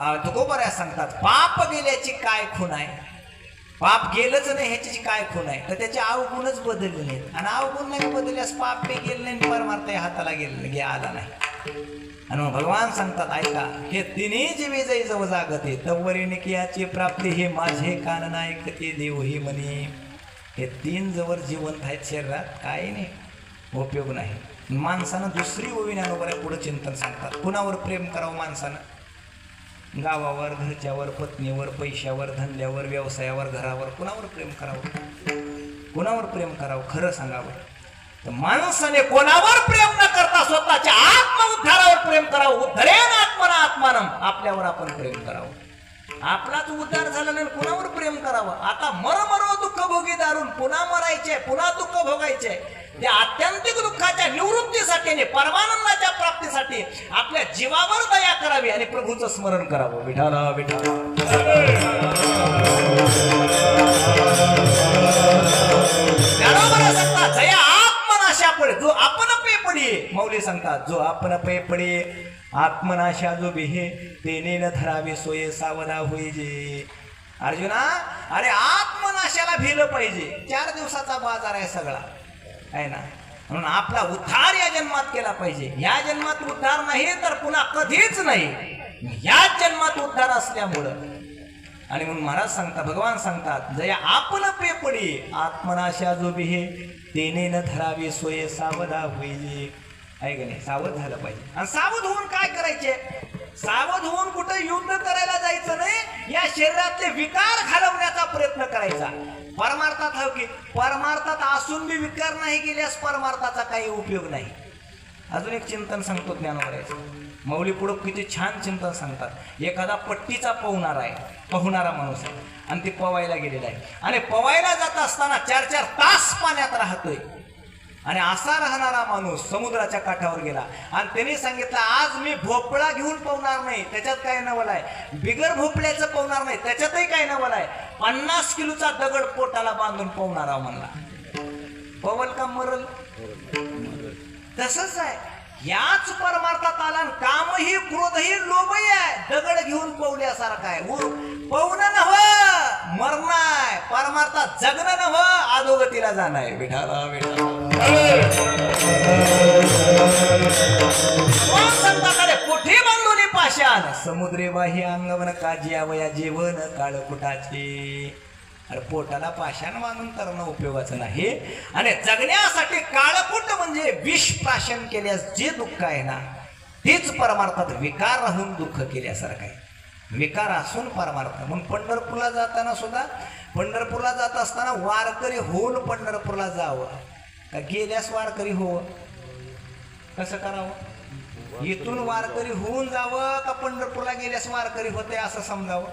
तुकोबऱ्या सांगतात पाप गेल्याची काय खून आहे? पाप गेलंच नाही ह्याची काय खून आहे? तर त्याचे अवगुणच बदलले नाहीत. आणि अवगुण नाही बदलल्यास पाप बी गेलं नाही आणि परमार्थ हाताला गेलं गे आला नाही. आणि मग भगवान सांगतात ऐका हे तिन्ही जे विजयी जव जागते तवरीने की याची प्राप्ती हे माझे कान ऐकते देव हे म्हणे. हे तीन जवळ जिवंत आहेत शरीरात काही नाही उपयोग नाही. माणसानं दुसरी ओवी ज्ञानोबऱ्या पुढे चिंतन सांगतात. कुणावर प्रेम करावं माणसानं? गावावर घरच्यावर पत्नीवर पैशावर धंद्यावर व्यवसायावर घरावर कुणावर प्रेम करावं? कुणावर प्रेम करावं? खरं सांगावं. तर माणसाने कोणावर प्रेम न करता स्वतःच्या आत्मउद्धारावर प्रेम करावं. उद्धरेन आत्मना आत्मानम आपल्यावर आपण प्रेम करावं. आपलाच उद्धार झाल्यानंतर कुणावर प्रेम करावं? आता मर मरो दुःख भोगी दारून पुन्हा मरायचे पुन्हा दुःख भोगायचे त्या आत्यंतिक दुःखाच्या निवृत्तीसाठी आणि परमानंदाच्या आपल्या जीवावर दया करावी आणि प्रभूचं स्मरण करावं. विठाला विठाला सांगतात आत्मनाशा पडे जो आपण पे पडी. मौली सांगतात जो आपण पे पडे आत्मनाशा जो बिहे तेने न धरावे सोये सावधा होईजे. अर्जुना अरे आत्मनाशाला भिलं पाहिजे. चार दिवसाचा बाजार आहे सगळा. आहे ना? म्हणून आपला उद्धार या जन्मात केला पाहिजे. या जन्मात उद्धार नाही तर पुन्हा कधीच नाही. याच जन्मात उद्धार असल्यामुळं. आणि म्हणून महाराज सांगतात भगवान सांगतात जया आपण पे पडी आत्मनाशा जो बिहे तेने न धरावी सोये सावधा होईल ऐक का नाही? सावध झालं पाहिजे. आणि सावध होऊन काय करायचे? सावध होऊन कुठं युद्ध करायला जायचं नाही या शरीरातले विकार घालवण्याचा प्रयत्न करायचा. परमार्थात हवं की परमार्थात असून बी विकार नाही गेल्यास परमार्थाचा काही उपयोग नाही. अजून एक चिंतन सांगतो ज्ञानोबऱ्याचं मौली पुढं किती छान चिंतन सांगतात. एखादा पट्टीचा पोहणारा आहे पोहणारा माणूस आहे आणि ते पवायला गेलेला आहे. आणि पवायला जात असताना चार चार तास पाण्यात राहतोय. आणि असा राहणारा माणूस समुद्राच्या काठावर गेला. आणि त्यांनी सांगितलं आज मी भोपळा घेऊन पवणार नाही. त्याच्यात काय नवल आहे? बिगर भोपळ्याचं पवणार नाही. त्याच्यातही काय नवल आहे? पन्नास किलोचा दगड पोटाला बांधून पवणारा म्हणला. पवल का मरल? तसंच आहे. याच परमार्थात आला कामही क्रोधही लोभही आहे. दगड घेऊन पवल्यासारखा आहे. पवणं नव मरण आहे परमार्थात जगणं नव आदोगतीला जाणं आहे. विठाला विठाला. समुद्रे बाही अंगवन काजियावया जेवण काळ कुटाचे अरे पोटाला पाषाण मानून करणं उपयोगाचं नाही. आणि जगण्यासाठी काळकुट म्हणजे विष प्राशन केल्यास जे दुःख आहे ना तेच परमार्थात विकार राहून दुःख केल्यासारखं आहे. विकार असून परमार्थ. म्हणून पंढरपूरला जाताना सुद्धा पंढरपूरला जात असताना वारकरी होऊन पंढरपूरला जावं. का गेल्यास वारकरी होवं कसं करावं? इथून वारकरी होऊन जावं का पंढरपूरला गेल्यास वारकरी होते असं समजावं?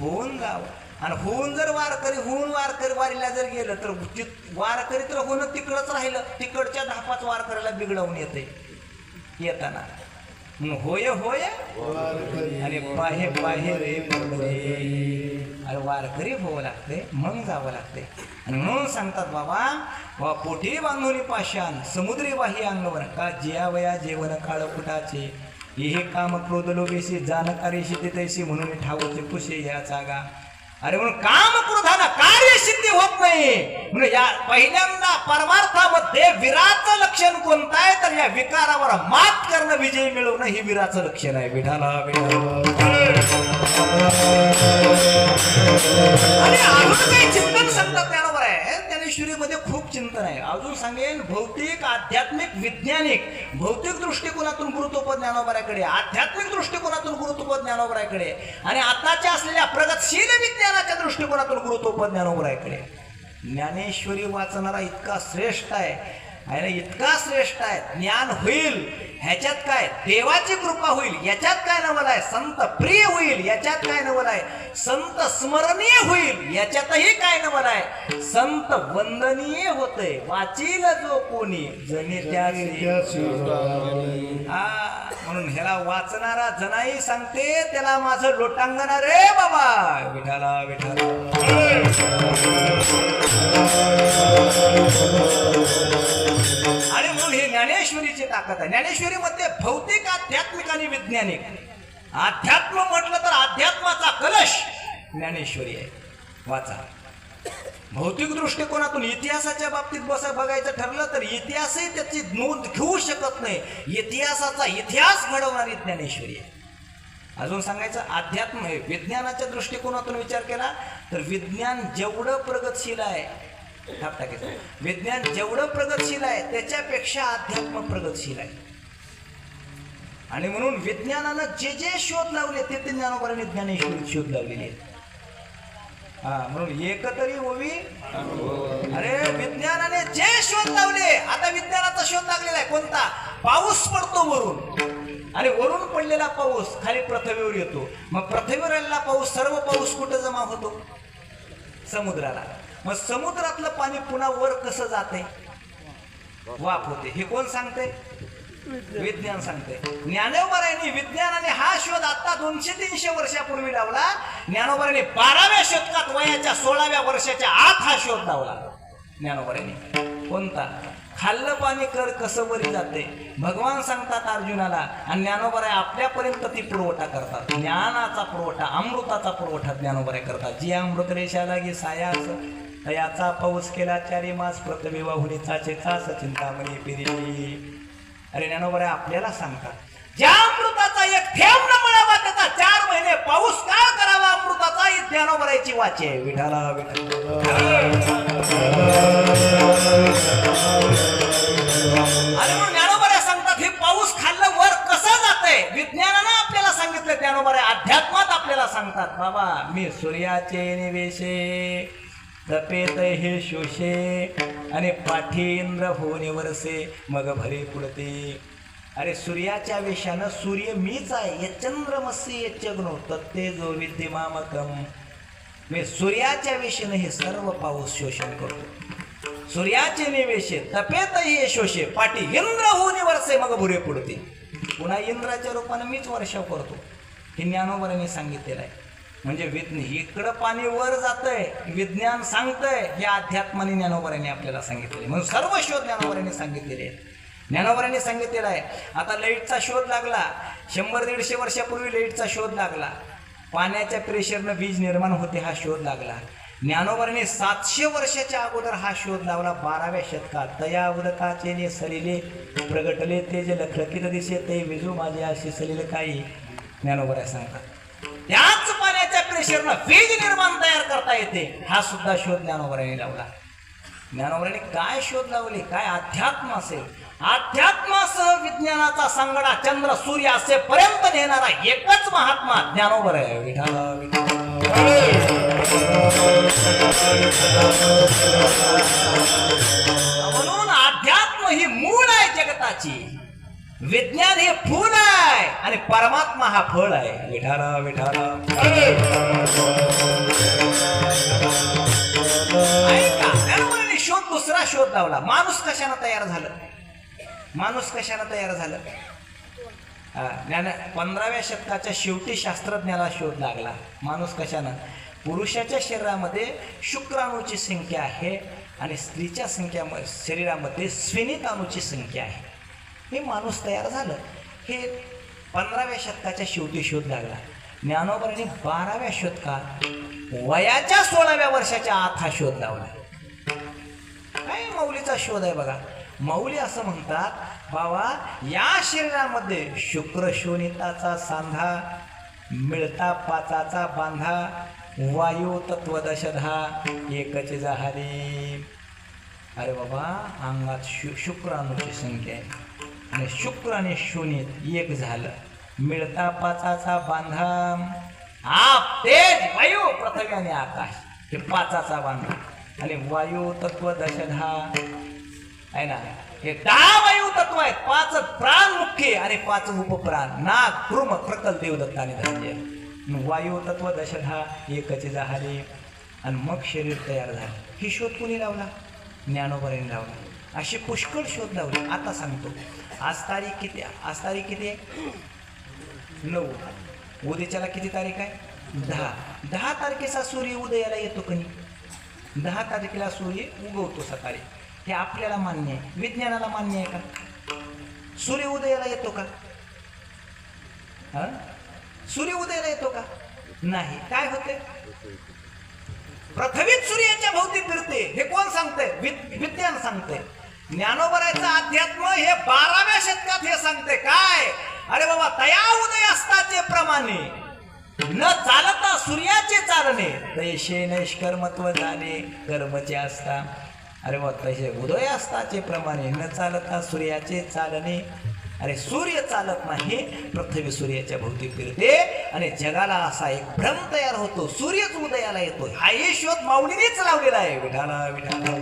होऊन जावं. आणि होऊन जर वारकरी होऊन वारकरी वारीला जर गेलं तर ति- वारकरी तर होणं तिकडच राहिलं. तिकडच्या दहा पाच वारकऱ्याला बिघडवून येते येताना. होय होय? अरे पाहे पाहे रे अरे वारकरी होवं लागते मग जावं लागते आणि म्हणून सांगतात बाबा वा पोटी बांधून पाषाण समुद्री वाही अंगवर का जियावया जेवण काळ कुटाचे. हे काम क्रोध लोभेशी जानकारीशी तिथेशी म्हणून ठावचे कुशे या जागा. अरे म्हणून काम क्रोधानं कार्यसिद्धी होत नाही. म्हणून या पहिल्यांदा परमार्थामध्ये विराचं लक्षण कोणतं आहे? तर या विकारावर मात करणं विजय मिळवणं हे विराचं लक्षण आहे. विठाला विठाला अजून सांगेन भौतिक आध्यात्मिक विज्ञानिक. भौतिक दृष्टिकोनातून गुरुत्व ज्ञानोबऱ्याकडे आध्यात्मिक दृष्टिकोनातून गुरुत्व ज्ञानोबऱ्याकडे आणि आताच्या असलेल्या प्रगतशील विज्ञानाच्या दृष्टिकोनातून गुरुत्व ज्ञानोबऱ्याकडे ज्ञानेश्वरी वाचणारा इतका श्रेष्ठ आहे. आहे ना इतका श्रेष्ठ आहे. ज्ञान होईल ह्याच्यात काय? देवाची कृपा होईल याच्यात काय नवल आहे? संत प्रिय होईल याच्यात काय नवल आहे? संत स्मरणीय होईल याच्यातही काय नवल आहे? संत वंदनीय होते वाचील जो कोणी जनी त्याची. हा म्हणून ह्याला वाचणारा जनाई सांगते त्याला माझं लोटांगण रे बाबा. विठाला विठाला आणि म्हणून हे ज्ञानेश्वरीची ताकद आहे. ज्ञानेश्वरीमध्ये भौतिक आध्यात्मिक आणि वैज्ञानिक. अध्यात्म म्हटलं तर अध्यात्माचा कलश ज्ञानेश्वरी आहे. वाचा. भौतिक दृष्टिकोनातून इतिहासाच्या बाबतीत बसा बघायचं ठरलं तर इतिहासही त्याची नोंद घेऊ शकत नाही. इतिहासाचा इतिहास घडवणारी ज्ञानेश्वरी आहे. अजून सांगायचं अध्यात्म आहे विज्ञानाच्या दृष्टिकोनातून विचार केला तर विज्ञान जेवढं प्रगतशील आहे थाप टाकायचं. विज्ञान जेवढं प्रगतशील आहे त्याच्यापेक्षा अध्यात्म प्रगतशील आहे. आणि म्हणून विज्ञानानं जे जे शोध लावले ते ते ज्ञानोबराने ज्ञानेश्वरी शोध लावलेले आहेत. हा म्हणून एकतरी ओवी अरे विज्ञानाने जे शोध लावले आता विज्ञानाचा शोध लागलेला आहे. कोणता? पाऊस पडतो वरून. आणि वरून पडलेला पाऊस खाली पृथ्वीवर येतो. मग पृथ्वीवर आलेला पाऊस सर्व पाऊस कुठं जमा होतो? समुद्राला. मग समुद्रातलं पाणी पुन्हा वर कसं जाते वाफ होते. हे कोण सांगते विज्ञान सांगते ज्ञानोबरायांनी विज्ञानाने हा शोध आता दोनशे तीनशे वर्षापूर्वी लावला. ज्ञानोबरांनी बाराव्या शतकात वयाच्या सोळाव्या वर्षाच्या आत हा शोध लावला. ज्ञानोबरांनी कोणता? खाल्लं पाणी कर कसं वरी जाते भगवान सांगतात अर्जुनाला आणि ज्ञानोबराय आपल्यापर्यंत ती पुरवठा करतात. ज्ञानाचा पुरवठा अमृताचा पुरवठा ज्ञानोबराय करतात. जी अमृत घे साया असं. याचा पाऊस केला चारी मास प्रथमे वाहुनीचा चेतास चिंतामणी पिरी अरे ज्ञानोबराय आपल्याला सांगतात ज्या अमृताचा एक थेंब न मिळावा त्याचा चार महिने पाऊस काय करावा अमृताचा? ही ज्ञानोबरायची वाचे विठाला विठाला आणि ज्ञानोबऱ्या सांगतात हे पाऊस खाल्लं वर कसं जातंय? विज्ञानानं आपल्याला सांगितलं ज्ञानोबऱ्या अध्यात्मात आपल्याला सांगतात. बाबा मी सूर्याचे निवेशे तपेत हे शोषे आणि पाठींद्र होणे वरसे मग भरे पुढते. अरे सूर्याच्या वेशानं सूर्य मीच आहे ये चंद्रमसी यज्ञ तत्ते जो विद्यमामकम मी सूर्याच्या वेशेनं हे सर्व पाऊस शोषण करतो. सूर्याचे निवेशे तपेत हे शोषे पाठी इंद्र होऊन वरसे मग भुरे पुढते. पुन्हा इंद्राच्या रूपाने मीच वर्षाव करतो. हे ज्ञानोबराने सांगितलेलं आहे. म्हणजे विज्ञ इकडं पाणी वर जातंय विज्ञान सांगतंय. हे अध्यात्माने ज्ञानोबऱ्याने आपल्याला सांगितलेले म्हणून सर्व शोध ज्ञानोबऱ्याने सांगितलेले आहेत. ज्ञानोबराने सांगितलेला आहे. आता लाईटचा शोध लागला. शंभर दीडशे वर्षापूर्वी लाईटचा शोध लागला. पाण्याच्या प्रेशरनं वीज निर्माण होते हा शोध लागला. ज्ञानोबराने सातशे वर्षाच्या अगोदर हा शोध लावला. बाराव्या शतकात तया उदकाचे सलिले प्रगटले. ते जे लखलखित दिसे ते विजू माझे असे सलिले काही ज्ञानोबरा सांगतात. शरीर वीज निर्माण तयार करता येते. हा सुद्धा शोध ज्ञानोबराने लावला. ज्ञानोबऱ्याने काय शोध लावले? काय अध्यात्म असेल? अध्यात्मासह विज्ञानाचा संगडा चंद्र सूर्य असेपर्यंत नेणारा एकच महात्मा ज्ञानोबर आहे विठाला म्हणून अध्यात्म ही मूळ आहे जगताची. विज्ञान हे फूल आहे आणि परमात्मा हा फळ आहे. विठारा विठारा. शोध दुसरा शोध लावला. माणूस कशानं तयार झालं? माणूस कशानं तयार झालं? ज्ञान पंधराव्या शतकाच्या शेवटी शास्त्रज्ञाला शोध लागला. माणूस कशानं? पुरुषाच्या शरीरामध्ये शुक्राणूची संख्या आहे आणि स्त्रीच्या संख्या शरीरामध्ये स्विनिताणूची संख्या आहे. हे माणूस तयार झालं. हे पंधराव्या शतकाच्या शेवटी शोध लागला. ज्ञानोबराने बाराव्या शतकात वयाच्या सोळाव्या वर्षाच्या आत हा शोध लावला. काय माऊलीचा शोध आहे बघा. माऊली असं म्हणतात बाबा या शरीरामध्ये शुक्र शोणिताचा सांधा मिळता पाचाचा बांधा वायू तत्वदशधा एकच जहारी. अरे बाबा अंगात शु शुक्राणूची संख्या आहे. आणि शुक्र आणि शून्यत एक झालं. मिळता पाचाचा बांधाम. आप तेज वायू पृथ्वी आणि आकाश. हे पाचाचा बांधा आणि वायू तत्व दशधा आहे ना? हे दहा वायू तत्व आहेत. पाच प्राण मुख्य आणि पाच उपप्राण. नाग कृम प्रकल देवदत्त आणि धनंजय. वायू तत्व दशधा एकच झाले. आणि मग शरीर तयार झालं. ही शोध कुणी लावला? ज्ञानोबराने लावला. असे पुष्कळ शोध लावले. आता सांगतो. आज तारीख किती आज तारीख किती आहे? नऊ. उद्याच्याला किती तारीख आहे? दहा. दहा तारखेचा सूर्य उदयाला येतो कनी दहा तारखेला सूर्य उगवतो सकाळी. हे आपल्याला मान्य आहे. विज्ञानाला मान्य आहे का? सूर्य उदयाला येतो का? हा? सूर्य उदयाला येतो का? नाही. काय होते? प्रथमित सूर्याच्या भोवती फिरते. हे कोण सांगतंय? विज्ञान सांगतंय. ज्ञानोबरायचं अध्यात्म हे बाराव्या शतकात हे सांगते. काय? अरे बाबा तया उदय असताचे प्रमाणे. न चालता सूर्याचे चालणे. तैशे नैष्कर्मत्व जाणे कर्मचे असता. अरे बाबा तसे उदय असताचे प्रमाणे. न चालता सूर्याचे चालणे अरे सूर्य चालत नाही पृथ्वी सूर्याच्या भोवती फिरते आणि जगाला असा एक भ्रम तयार होतो. सूर्यच उदयाला येतो हा शोध माऊलीनेच लावलेला आहे. विठाला विठाला